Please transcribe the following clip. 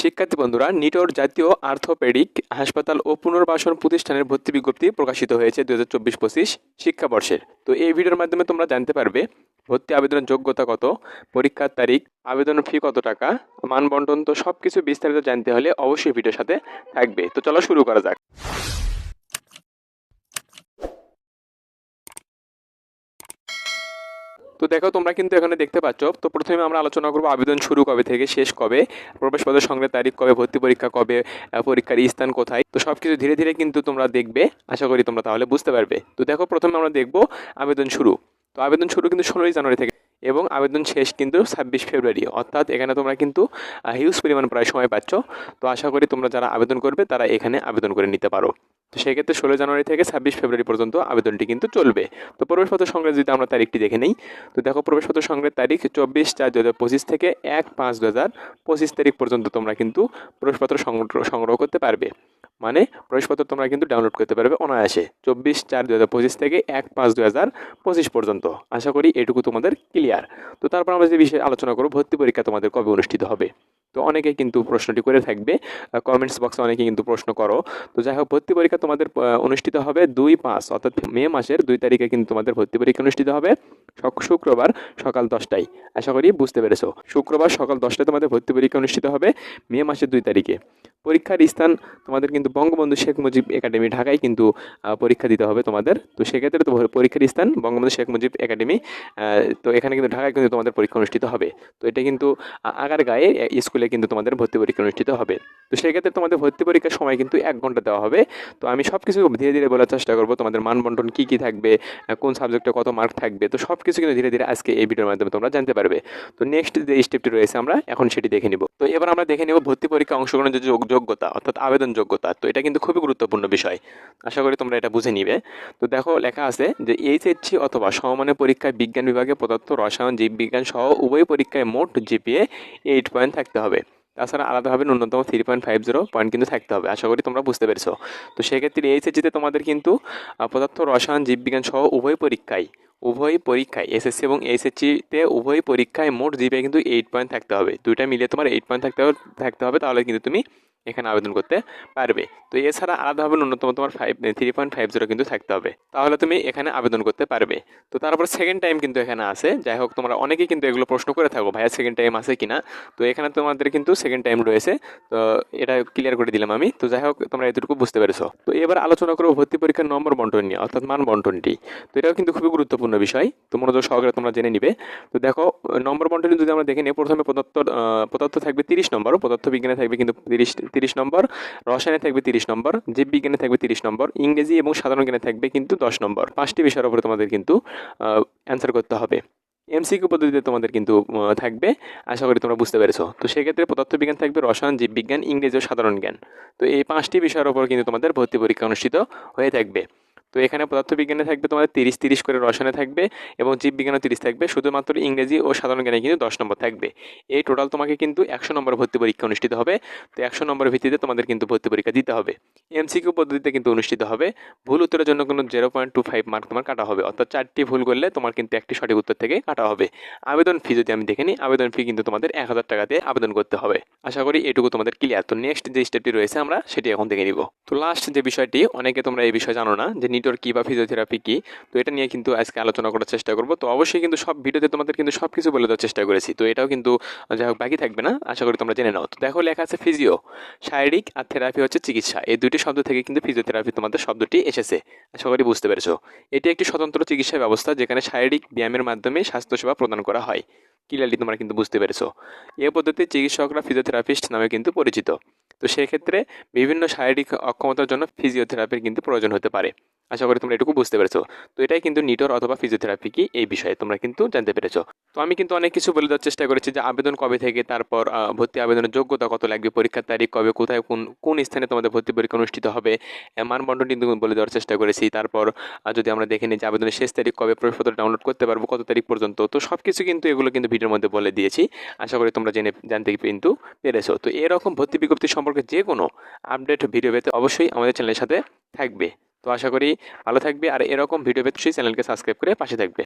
শিক্ষার্থী বন্ধুরা, নিটোর জাতীয় আর্থোপেডিক হাসপাতাল ও পুনর্বাসন প্রতিষ্ঠানের ভর্তি বিজ্ঞপ্তি প্রকাশিত হয়েছে দু হাজার চব্বিশ পঁচিশ শিক্ষাবর্ষের। তো এই ভিডিওর মাধ্যমে তোমরা জানতে পারবে ভর্তি আবেদনের যোগ্যতা কত, পরীক্ষার তারিখ আবেদনের ফি কত টাকা মানবন্টন তো সব কিছু বিস্তারিত জানতে হলে অবশ্যই ভিডিওর সাথে থাকবে। তো চলো শুরু করা যাক তো দেখো, তোমরা কিন্তু এখানে দেখতে পাচ্ছ। তো প্রথমে আমরা আলোচনা করব আবেদন শুরু কবে থেকে, শেষ কবে প্রবেশপত্র সংগ্রহের তারিখ কবে, ভর্তি পরীক্ষা কবে পরীক্ষার স্থান কোথায়। তো সব কিছু ধীরে ধীরে কিন্তু তোমরা দেখবে। আশা করি তোমরা তাহলে বুঝতে পারবে। তো দেখো, প্রথমে আমরা দেখব আবেদন শুরু। তো আবেদন শুরু কিন্তু ষোলোই জানুয়ারি থেকে এবং আবেদন শেষ কিন্তু ছাব্বিশ ফেব্রুয়ারি। অর্থাৎ এখানে তোমরা কিন্তু হিউজ পরিমাণ প্রায় সময় পাচ্ছ। তো আশা করি তোমরা যারা আবেদন করবে, তারা এখানে আবেদন করে নিতে পারো। তো সেক্ষেত্রে ষোলো জানুয়ারি থেকে ছাব্বিশ ফেব্রুয়ারি পর্যন্ত আবেদনটি কিন্তু চলবে। তো প্রবেশপত্র সংগ্রহ যদি আমরা তারিখটি দেখে নিই, তো দেখো প্রবেশপত্র সংগ্রহের তারিখ চব্বিশ চার দু হাজার পঁচিশ থেকে এক পাঁচ দু হাজার পঁচিশ তারিখ পর্যন্ত তোমরা কিন্তু প্রবেশপত্র সংগ্রহ সংগ্রহ করতে পারবে। মানে প্রবেশপত্র তোমরা কিন্তু ডাউনলোড করতে পারবে অনায়াসে, চব্বিশ চার দু হাজার পঁচিশ থেকে এক পাঁচ দু হাজার পঁচিশ পর্যন্ত। আশা করি এটুকু তোমাদের ক্লিয়ার তো তারপর আমরা যে বিষয়ে আলোচনা করব, ভর্তি পরীক্ষা তোমাদের কবে অনুষ্ঠিত হবে? তো অনেকে কিন্তু প্রশ্নটি করে থাকবে। কমেন্টস বক্সে অনেকে কিন্তু প্রশ্ন করো। তো যাই হোক, ভর্তি পরীক্ষা তোমাদের অনুষ্ঠিত হবে দুই পাঁচ, অর্থাৎ মে মাসের দুই তারিখে কিন্তু তোমাদের ভর্তি পরীক্ষা অনুষ্ঠিত হবে। শক- শুক্রবার সকাল দশটায়। আশা করি বুঝতে পেরেছ। শুক্রবার সকাল দশটায় তোমাদের ভর্তি পরীক্ষা অনুষ্ঠিত হবে মে মাসের দুই তারিখে। পরীক্ষার স্থান তোমাদের কিন্তু বঙ্গবন্ধু শেখ মুজিব একাডেমি ঢাকায় কিন্তু পরীক্ষা দিতে হবে তোমাদের। তো সেক্ষেত্রে তো পরীক্ষার স্থান বঙ্গবন্ধু শেখ মুজিব একাডেমি তো এখানে কিন্তু ঢাকায় কিন্তু তোমাদের পরীক্ষা অনুষ্ঠিত হবে। তো এটা কিন্তু আগার গায়ে স্কুলে কিন্তু তোমাদের ভর্তি পরীক্ষা অনুষ্ঠিত হবে। তো সেক্ষেত্রে তোমাদের ভর্তি পরীক্ষার সময় কিন্তু এক ঘণ্টা দেওয়া হবে। তো আমি সব কিছু ধীরে ধীরে বলার চেষ্টা করব তোমাদের মানবন্টন কী কী থাকবে কোন সাবজেক্টে কত মার্ক থাকবে, তো সব কিছু কিন্তু ধীরে ধীরে আজকে এই ভিডিওর মাধ্যমে তোমরা জানতে পারবে। তো নেক্সট যে স্টেপটি রয়েছে আমরা, এখন সেটি দেখে নিব। তো এবার আমরা দেখে নিব ভর্তি পরীক্ষা অংশগ্রহণের যে যোগ্যতা, অর্থাৎ আবেদন যোগ্যতা। তো এটা কিন্তু খুবই গুরুত্বপূর্ণ বিষয়। আশা করি তোমরা এটা বুঝে নিবে। তো দেখো, লেখা আছে যে এইচএসসি অথবা সমমানের পরীক্ষায় বিজ্ঞান বিভাগে পদার্থ রসায়ন, জীববিজ্ঞান সহ উভয় পরীক্ষায় মোট জিপিএ এইট পয়েন্ট থাকতে হবে। তাছাড়া আলাদাভাবে ন্যূনতম three point five zero point কিন্তু থাকতে হবে। আশা করি তোমরা বুঝতে পেরেছ। তো সেক্ষেত্রে এইচএসসিতে তোমাদের কিন্তু পদার্থ রসায়ন, জীববিজ্ঞান সহ উভয় পরীক্ষায় উভয় পরীক্ষায় এসএসসি এবং এইচএসসিতে উভয় পরীক্ষায় মোট জিপিএ কিন্তু এইট পয়েন্ট থাকতে হবে। দুইটা মিলিয়ে তোমার এইট পয়েন্ট থাকতে হবে থাকতে হবে, তাহলে কিন্তু তুমি এখানে আবেদন করতে পারবে। তো এছাড়া আলাদাভাবে ন্যূনতম তোমার five three point five zero কিন্তু থাকতে হবে। তাহলে তুমি এখানে আবেদন করতে পারবে। তো তারপর সেকেন্ড টাইম কিন্তু এখানে আছে। যাই হোক, তোমরা অনেকেই কিন্তু এগুলো প্রশ্ন করে থাকো, ভাইয়া সেকেন্ড টাইম আছে কিনা? তো এখানে তোমাদের কিন্তু সেকেন্ড টাইম রয়েছে। তো এটা ক্লিয়ার করে দিলাম আমি। তো যাই হোক, তোমরা এতটুকু বুঝতে পেরেছ। তো এবার আলোচনা করব ভর্তি পরীক্ষার নম্বর বন্টন নিয়ে, অর্থাৎ মান বন্টনটি। তো এটাও কিন্তু খুবই গুরুত্বপূর্ণ। বিষয়। তো মনোযোগ সহকারে তোমরা জেনে নিবে। তো দেখো, নম্বর বন্টন যদি আমরা দেখে নিই, প্রথমে পদার্থ পদার্থ থাকবে তিরিশ নম্বর। পদার্থ বিজ্ঞানে থাকবে কিন্তু তিরিশ তিরিশ নম্বর। রসায়নে থাকবে তিরিশ নম্বর। জীববিজ্ঞানে থাকবে তিরিশ নম্বর। ইংরেজি এবং সাধারণ জ্ঞানে থাকবে কিন্তু দশ নম্বর। পাঁচটি বিষয়ের উপরে তোমাদের কিন্তু অ্যান্সার করতে হবে। এমসিকিউ পদ্ধতিতে তোমাদের কিন্তু থাকবে। আশা করি তোমরা বুঝতে পেরেছ। তো সেক্ষেত্রে পদার্থবিজ্ঞান থাকবে রসায়ন, জীববিজ্ঞান, ইংরেজি ও সাধারণ জ্ঞান। তো এই পাঁচটি বিষয়ের উপর কিন্তু তোমাদের ভর্তি পরীক্ষা অনুষ্ঠিত হয়ে থাকবে। তো এখানে পদার্থবিজ্ঞানে থাকবে তোমাদের তিরিশ তিরিশ করে রসায়নে থাকবে এবং জীববিজ্ঞানও তিরিশ থাকবে। শুধুমাত্র ইংরেজি ও সাধারণ জ্ঞানে কিন্তু দশ নম্বর থাকবে। এই টোটাল তোমাকে কিন্তু একশো নম্বর ভর্তি পরীক্ষা অনুষ্ঠিত হবে। তো একশো নম্বরের ভিত্তিতে তোমাদের কিন্তু ভর্তি পরীক্ষা দিতে হবে। এমসিকিউ পদ্ধতিতে কিন্তু অনুষ্ঠিত হবে। ভুল উত্তরের জন্য কোনো zero point two five mark তোমার কাটা হবে। অর্থাৎ চারটি ভুল করলে তোমার কিন্তু একটি সঠিক উত্তর থেকে কাটা হবে। আবেদন ফি যদি আমি দেখে নিই, আবেদন ফি কিন্তু তোমাদের এক হাজার টাকাতে আবেদন করতে হবে। আশা করি এটুকু তোমাদের ক্লিয়ার তো নেক্সট যে স্টেপটি রয়েছে আমরা, সেটি এখন দেখে নিব। তো লাস্ট যে বিষয়টি, অনেকে তোমরা এই বিষয়ে জানো না যে নিটোর কি বা ফিজিওথেরাপি কি, তো এটা নিয়ে কিন্তু আজকে আলোচনা করার চেষ্টা করব। তো অবশ্যই কিন্তু সব ভিডিওতে তোমাদের কিন্তু সব কিছু বলে দেওয়ার চেষ্টা করেছি। তো এটাও কিন্তু, যাই হোক, বাকি থাকবে না। আশা করি তোমরা জেনে নাও। তো দেখো, লেখা আছে ফিজিও শারীরিক আর থেরাপি হচ্ছে চিকিৎসা। এই দুইটি শব্দ থেকে কিন্তু ফিজিওথেরাপি তোমাদের শব্দটি এসেছে। আশা করি বুঝতে পেরেছ। এটি একটি স্বতন্ত্র চিকিৎসা ব্যবস্থা যেখানে শারীরিক ব্যায়ামের মাধ্যমে স্বাস্থ্যসেবা প্রদান করা হয়। ক্লিয়ারলি তোমরা কিন্তু বুঝতে পেরেছ। এ পদ্ধতিতে চিকিৎসকরা ফিজিওথেরাপিস্ট নামে কিন্তু পরিচিত। তো সেক্ষেত্রে বিভিন্ন শারীরিক অক্ষমতার জন্য ফিজিওথেরাপির কিন্তু প্রয়োজন হতে পারে। আশা করি তোমরা এটুকু বুঝতে পেরেছ। তো এটাই কিন্তু নিটর অথবা ফিজিওথেরাপি কি এই বিষয়ে তোমরা কিন্তু জানতে পেরেছ। তো আমি কিন্তু অনেক কিছু বলে দেওয়ার চেষ্টা করেছি যে আবেদন কবে থেকে তারপর ভর্তি আবেদনের যোগ্যতা কত লাগবে পরীক্ষার তারিখ কবে কোথায় কোন কোন স্থানে তোমাদের ভর্তি পরীক্ষা অনুষ্ঠিত হবে আহ, মানবন্টন কিন্তু বলে দেওয়ার চেষ্টা করেছি। তারপর যদি আমরা দেখে নিই যে আবেদনের শেষ তারিখ কবে প্রবেশপত্র ডাউনলোড করতে পারব কত তারিখ পর্যন্ত তো সব কিছু কিন্তু এগুলো কিন্তু ভিডিওর মধ্যে বলে দিয়েছি। আশা করি তোমরা জেনে জানতে কিন্তু পেরেছ। তো এরকম ভর্তি বিজ্ঞপ্তি সম্পর্কে যে কোনো আপডেট ভিডিও পেতে অবশ্যই আমাদের চ্যানেলের সাথে থাকবে। তো আশা করি ভালো থাকবে আর এরকম ভিডিও পেতে চ্যানেলকে সাবস্ক্রাইব করে পাশে থাকবে।